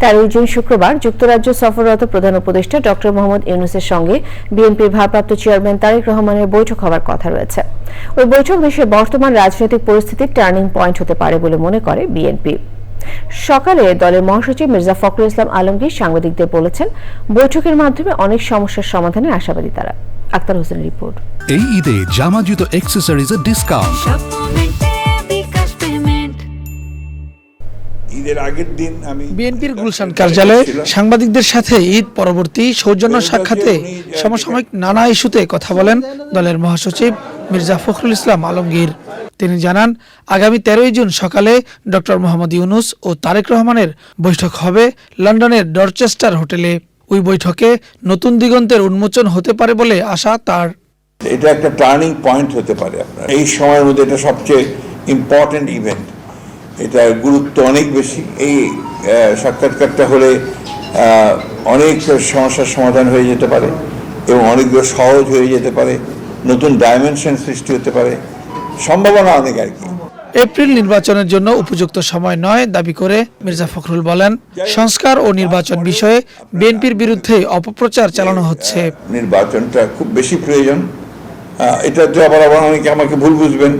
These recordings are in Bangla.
তেরোই জুন শুক্রবার যুক্তরাজ্য সফররত প্রধান উপদেষ্টা ডক্টর মোহাম্মদ ইউনুসের সঙ্গে বিএনপির ভারপ্রাপ্ত চেয়ারম্যান তারেক রহমানের বৈঠক হওয়ার কথা রয়েছে। ওই বৈঠক দেশের বর্তমান রাজনৈতিক পরিস্থিতির টার্নিং পয়েন্ট হতে পারে বলে মনে করে বিএনপি। সকালে দলের মহাসচিব মির্জা ফখরুল ইসলাম আলমগীর সাংবাদিকদের বলেছেন বৈঠকের মাধ্যমে অনেক সমস্যার সমাধানে আশাবাদী তারা। আক্তার হোসেন রিপোর্ট। এই ঈদে জামা জুতো অ্যাক্সেসরিজের ডিসকাউন্ট ঈদের আগের দিন আমি বিএনপির গুলশান কার্যালয়ে সাংবাদিকদের সাথে ঈদ পরবর্তী সৌজন্য সাক্ষাতে সমসাময়িক নানা ইস্যুতে কথা বলেন দলের মহাসচিব মির্জা ফখরুল ইসলাম আলমগীর। তিনি জানান আগামী তেরোই জুন সকালে ডক্টর মোহাম্মদ ইউনুস ও তারেক রহমানের বৈঠক হবে লন্ডনের ডরচেস্টার হোটেলে। ওই বৈঠকে নতুন দিগন্তের উন্মোচন হতে পারে বলে আশা তার। এটা একটা টার্নিং পয়েন্ট হতে পারে আপনার। এই সময়ের মধ্যে এটা সবচেয়ে ইম্পর্টেন্ট ইভেন্ট এটার গুরুত্ব অনেক বেশি। এই সাক্ষাৎকারটা হলে অনেক সমস্যার সমাধান হয়ে যেতে পারে এবং অনেকগুলো সহজ হয়ে যেতে পারে নতুন ডাইমেনশন সৃষ্টি হতে পারে সম্ভাবনা অনেক আর কি। এপ্রিল নির্বাচনের জন্য উপযুক্ত সময় নয় দাবি করে মির্জা ফখরুল বলেন। সংস্কার ও নির্বাচন বিষয়ে বিএনপির বিরুদ্ধে অপপ্রচার চালানো হচ্ছে। নির্বাচনটা খুব বেশি প্রয়োজন। এটা আবার আবার অনেকে আমাকে ভুল বুঝবেন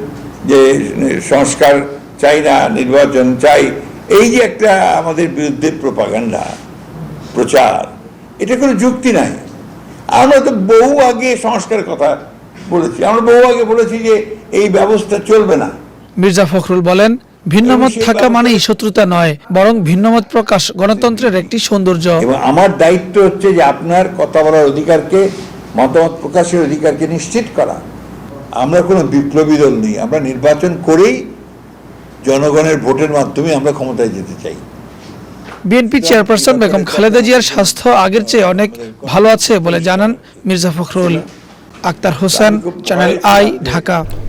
যে সংস্কার চাই না নির্বাচন চাই। এই যে একটা আমাদের বিরুদ্ধে প্রপাগান্ডা প্রচার এটা কোনো যুক্তি নাই। আমরা তো বহু আগে সংস্কারের কথা বলেছি। আমরা বহু আগে বলেছি যে এই ব্যবস্থা চলবে না। মির্জা ফখরুল বলেন ভিন্নমত থাকা মানেই শত্রুতা নয় বরং ভিন্নমত প্রকাশ গণতন্ত্রের একটি সৌন্দর্য। এবং আমার দায়িত্ব হচ্ছে যে আপনার কথা বলার অধিকারকে মতামত প্রকাশের অধিকারকে নিশ্চিত করা। আমরা কোনো বিপ্লবী দল নেই আমরা নির্বাচন করেই জনগণের ভোটের মাধ্যমে আমরা ক্ষমতায় যেতে চাই। বিএনপি চেয়ারপারসন বেগম খালেদা জিয়ার স্বাস্থ্য আগের চেয়ে অনেক ভালো আছে বলে জানান মির্জা ফখরুল আক্তার হোসেন, চ্যানেল আই, ঢাকা।